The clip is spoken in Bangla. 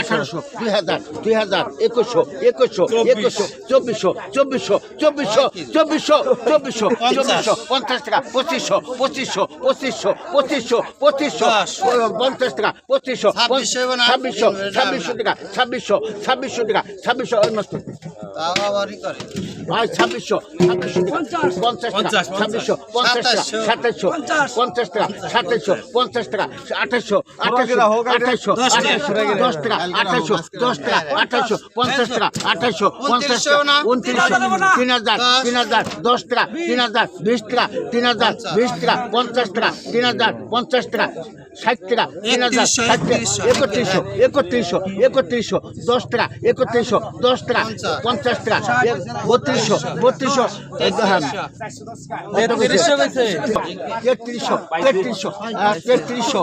আঠারোশো দুই হাজার দুই হাজার একুশশো একুশশো একুশশো চব্বিশশো চব্বিশশো চব্বিশশো চব্বিশশো চব্বিশশো চব্বিশশো পঞ্চাশ টাকা পঁচিশশো পঁচিশশো পঁচিশশো পঁচিশশো পঁচিশশো পঞ্চাশ টাকা পঁচিশশো ছাব্বিশশো ছাব্বিশশো টাকা ছাব্বিশশো ছাব্বিশশো টাকা ছাব্বিশশো করে। ভাই ছাব্বিশশো পঞ্চাশ। টাকা ছাব্বিশশো পঞ্চাশ টাকা সাতাশশো। পঞ্চাশ। টাকা সাতাশশো পঞ্চাশ টাকা আঠাশশো আঠাশশো আঠাশশো আঠাশশো দশ টাকা আঠাশশো দশ টাকা আঠাশশো পঞ্চাশ টাকা আঠাশশো পঞ্চাশ টাকা উনত্রিশশো তিন হাজার তিন হাজার দশ। টাকা তিন হাজার বিশ টাকা তিন হাজার বিশ টাকা পঞ্চাশ টাকা তিন হাজার পঞ্চাশ টাকা ষাট টাকা তিন হাজার ষাট একত্রিশশো একত্রিশশো একত্রিশশো দশ টাকা একত্রিশশো দশ টাকা পঞ্চাশ। টাকা এক- বত্রিশশো বত্রিশশো। তেত্রিশশো তেত্রিশশো তেত্রিশশো আহ, তেত্রিশশো।